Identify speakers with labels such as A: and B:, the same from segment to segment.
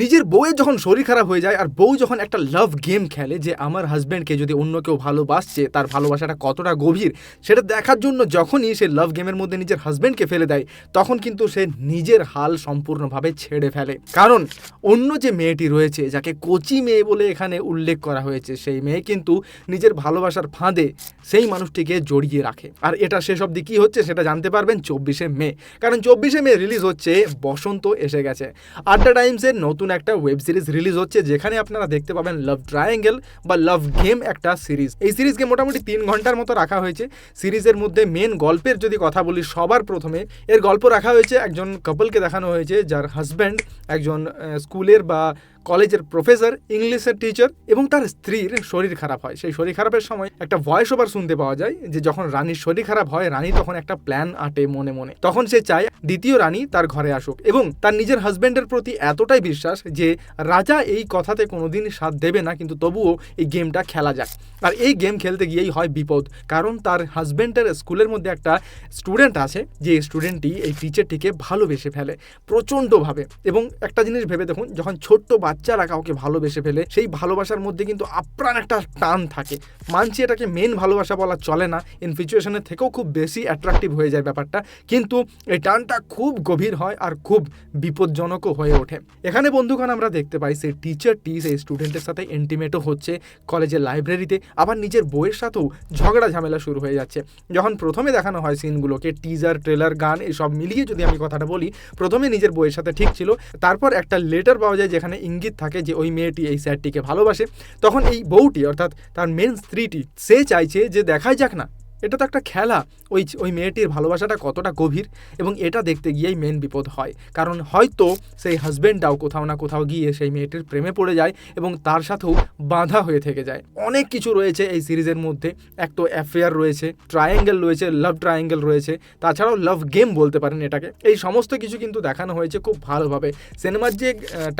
A: নিজের বউয়ের যখন শরীর খারাপ হয়ে যায় আর বউ যখন একটা লাভ গেম খেলে যে আমার হাজব্যান্ডকে যদি অন্য কেউ ভালোবাসছে, তার ভালোবাসাটা কতটা গভীর, সেটা দেখার জন্য যখনই সে লাভ গেমের মধ্যে নিজের হাজব্যান্ডকে ফেলে দেয়, তখন কিন্তু সে নিজের হাল সম্পূর্ণভাবে ছেড়ে ফেলে। কারণ অন্য যে মেয়েটি রয়েছে, যাকে কচি মেয়ে বলে এখানে উল্লেখ করা হয়েছে, সেই মেয়ে কিন্তু নিজের ভালোবাসার ফাঁদে সেই মানুষটিকে জড়িয়ে রাখে। আর এটা শেষ অবধি কী হচ্ছে সেটা জানতে পারবেন চব্বিশে মে। কারণ চব্বিশে মে রিলিজ হচ্ছে, বসন্ত এসে গেছে। আড্ডা টাইমসের নতুন একটা ওয়েব সিরিজ রিলিজ হচ্ছে, যেখানে আপনারা দেখতে পাবেন লাভ ট্রায়াঙ্গেল বা লাভ গেম একটা সিরিজ এই সিরিজকে মোটামুটি তিন ঘণ্টার মতো রাখা হয়েছে। সিরিজের মধ্যে মেন গল্পের যদি কথা বলি, সবার প্রথমে এর গল্প রাখা হয়েছে একজন কাপলকে দেখানো হয়েছে, যার হাজব্যান্ড একজন স্কুলের বা কলেজের প্রফেসর, ইংলিশের টিচার এবং তার স্ত্রীর শরীর খারাপ হয়। সেই শরীর খারাপের সময় একটা ভয়েস ওভার শুনতে পাওয়া যায় যে যখন রানীর শরীর খারাপ হয়, রানী তখন একটা প্ল্যান আটে মনে মনে। তখন সে চায় দ্বিতীয় রানী তার ঘরে আসুক এবং তার নিজের হাজব্যান্ডের প্রতি এতটাই বিশ্বাস যে রাজা এই কথাতে কোনোদিন সাথ দেবে না, কিন্তু তবুও এই গেমটা খেলা যায় আর এই গেম খেলতে গিয়েই হয় বিপদ, কারণ তার হাজব্যান্ডের স্কুলের মধ্যে একটা স্টুডেন্ট আছে, যে স্টুডেন্টটি এই টিচারটিকে ভালোবেসে ফেলে প্রচণ্ডভাবে। এবং একটা জিনিস ভেবে দেখুন, যখন ছোট্ট বাচ্চারা কাউকে ভালোবেসে ফেলে, সেই ভালোবাসার মধ্যে কিন্তু আপ্রাণ একটা টান থাকে। মানছি এটাকে মেন ভালোবাসা বলা চলে না। ইনফিচুয়েশনের থেকেও খুব বেশি অ্যাট্রাকটিভ হয়ে যায় ব্যাপারটা। কিন্তু এই টানটা খুব গভীর হয় আর খুব বিপজ্জনকও হয়ে ওঠে। এখানে বন্ধুগণ আমরা দেখতে পাই, সেই টিচারটি সেই স্টুডেন্টের সাথে ইন্টিমেটও হচ্ছে কলেজের লাইব্রেরিতে আবার নিজের বইয়ের সাথেও ঝগড়া ঝামেলা শুরু হয়ে যাচ্ছে। যখন প্রথমে দেখানো হয় সিনগুলোকে টিজার ট্রেলার গান, এসব মিলিয়ে যদি আমি কথাটা বলি, প্রথমে নিজের বইয়ের সাথে ঠিক ছিল। তারপর একটা লেটার পাওয়া যায় যেখানে ইঙ্গিত থাকে যে ওই মেয়েটি এই স্যারটিকে ভালোবাসে। তখন এই বউটি, অর্থাৎ তার মেন স্ত্রীটি, সে চাইছে যে দেখাই যাক না। এটা তো একটা খেলা। ওই ওই মেয়েটির ভালোবাসাটা কতটা গভীর এবং এটা দেখতে গিয়েই মেন বিপদ হয়। কারণ হয়তো সেই হাজব্যান্ডটাও কোথাও না কোথাও গিয়ে সেই মেয়েটির প্রেমে পড়ে যায় এবং তার সাথেও বাধা হয়ে থেকে যায়। অনেক কিছু রয়েছে এই সিরিজের মধ্যে। এক তো অ্যাফেয়ার রয়েছে ট্রায়াঙ্গেল রয়েছে লাভ ট্রায়াঙ্গেল রয়েছে। তাছাড়াও লাভ গেম বলতে পারেন এটাকে। এই সমস্ত কিছু কিন্তু দেখানো হয়েছে খুব ভালোভাবে। সিনেমার যে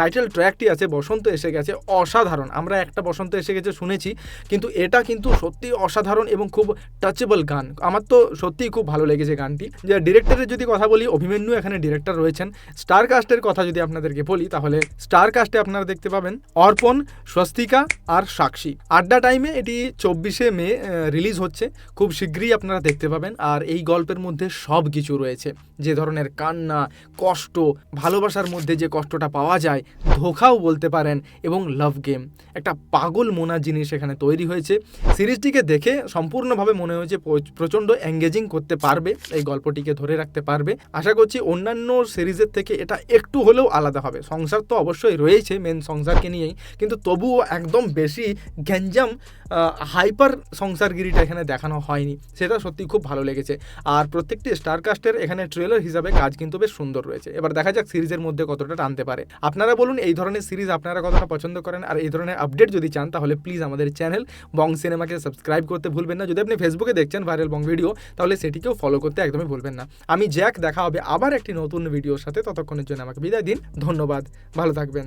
A: টাইটেল ট্র্যাকটি আছে, বসন্ত এসে গেছে, অসাধারণ। আমরা একটা বসন্ত এসে গেছে শুনেছি, কিন্তু এটা কিন্তু সত্যি অসাধারণ এবং খুব টাচেবল গান। আমার তো সত্যিই খুব ভালো লেগেছে গানটি। যে ডিরেক্টরের যদি কথা বলি, অভিমন্যু এখানে ডিরেক্টর রয়েছেন। স্টার কাস্টের কথা যদি আপনাদেরকে বলি, তাহলে স্টার কাস্টে আপনারা দেখতে পাবেন অর্পণ, স্বস্তিকা আর সাক্ষী। আড্ডা টাইমে এটি চব্বিশে মে রিলিজ হচ্ছে। খুব শীঘ্রই আপনারা দেখতে পাবেন। আর এই গল্পের মধ্যে সব কিছু রয়েছে। যে ধরনের কান্না, কষ্ট, ভালোবাসার মধ্যে যে কষ্টটা পাওয়া যায়, ধোকাও বলতে পারেন এবং লাভ গেম একটা পাগল মোনা জিনিস এখানে তৈরি হয়েছে। সিরিজটিকে দেখে সম্পূর্ণভাবে মনে হয়েছে প্র- প্রচণ্ড এঙ্গেজিং করতে পারবে, এই গল্পটিকে ধরে রাখতে পারবে। আশা করছি অন্যান্য সিরিজের থেকে এটা একটু হলেও আলাদা হবে। সংসার তো অবশ্যই রয়েছে মেন সংসারকে নিয়েই। কিন্তু তবুও একদম বেশি গ্যাঞ্জাম হাইপার সংসারগিরিটা এখানে দেখানো হয়নি। সেটা সত্যি খুব ভালো লেগেছে। আর প্রত্যেকটি স্টারকাস্টের এখানে ট্রেলার হিসাবে কাজ কিন্তু বেশ সুন্দর রয়েছে। এবার দেখা যাক সিরিজের মধ্যে কতটা টানতে পারে। আপনারা বলুন, এই ধরনের সিরিজ আপনারা কতটা পছন্দ করেন? আর এই ধরনের আপডেট যদি চান, তাহলে প্লিজ আমাদের চ্যানেল বং সিনেমাকে সাবস্ক্রাইব করতে ভুলবেন না। যদি আপনি ফেসবুকে দেখছেন ভাইরাল বং ভিডিও তাহলে সেটিকেও ফলো করতে একদমই ভুলবেন না। আমি জ্যাক, দেখা হবে আবার একটি নতুন ভিডিওর সাথে। ততক্ষণের জন্য আমাকে বিদায় দিন। ধন্যবাদ। ভালো থাকবেন।